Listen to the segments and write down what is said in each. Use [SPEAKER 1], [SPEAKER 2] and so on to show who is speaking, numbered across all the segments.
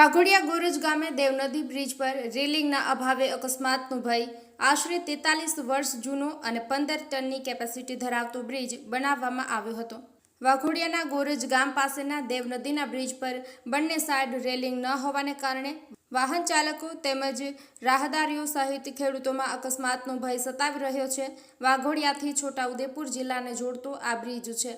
[SPEAKER 1] વાઘોડિયા ગોરજ ગામે દેવનદી બ્રિજ પર રેલિંગના અભાવે અકસ્માતનું ભય. આશરે તેતાલીસ વર્ષ જૂનો અને પંદર ટનની કેપેસિટી ધરાવતો બ્રિજ બનાવવામાં આવ્યો હતો. વાઘોડિયાના ગોરજ ગામ પાસેના દેવનદીના બ્રિજ પર બંને સાઇડ રેલિંગ ન હોવાને કારણે વાહન ચાલકો તેમજ રાહદારીઓ સહિત ખેડૂતોમાં અકસ્માતનો ભય સતાવી રહ્યો છે. વાઘોડિયાથી છોટાઉદેપુર જિલ્લાને જોડતો આ બ્રિજ છે.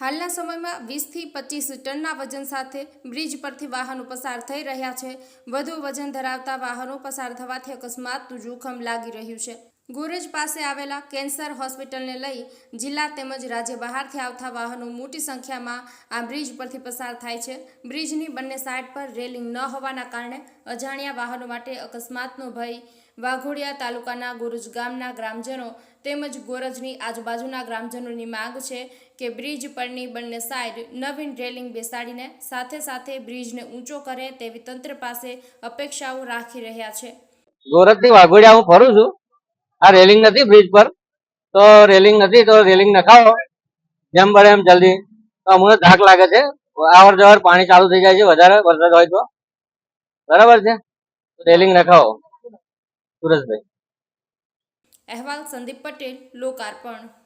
[SPEAKER 1] હાલના સમયમાં વીસથી પચીસ ટનના વજન સાથે બ્રિજ પરથી વાહનો પસાર થઈ રહ્યા છે. વધુ વજન ધરાવતા વાહનો પસાર થવાથી અકસ્માતનું જોખમ લાગી રહ્યું છે. ગોરજ પાસે આવેલા કેન્સર હોસ્પિટલને લઈ જિલ્લા તેમજ રાજ્ય બહારથી આવતા વાહનો મોટી સંખ્યામાં આ બ્રિજ પરથી પસાર થાય છે. બ્રિજની બંને સાઇડ પર રેલિંગ ન હોવાના કારણે અજાણ્યા વાહનો માટે અકસ્માતનો ભય વાઘોડિયા તાલુકાના ગોરજ ગામના ગ્રામજનો તેમજ ગોરજની આજુબાજુના ગ્રામજનોની માંગ છે કે બ્રિજ પરની બંને સાઇડ નવીન રેલિંગ બેસાડીને સાથે સાથે બ્રિજને ઊંચો કરે તેવી તંત્ર પાસે અપેક્ષાઓ રાખી રહ્યા છે.
[SPEAKER 2] સુરતથી વાઘોડિયા હું ફરું છું? આ રેલિંગ નથી બ્રિજ પર. તો રેલિંગ નથી, તો રેલિંગ નખાવો. જેમ બને એમ જલ્દી. તો અમને ધાક લાગે છે. આવર જવર પાણી ચાલુ થઈ જાય છે, વધારે વરસાદ હોય તો. બરાબર છે? રેલિંગ નખાવો. સુરજભાઈ.
[SPEAKER 1] અહેવાલ સંદીપ પટેલ, લોકાર્પણ.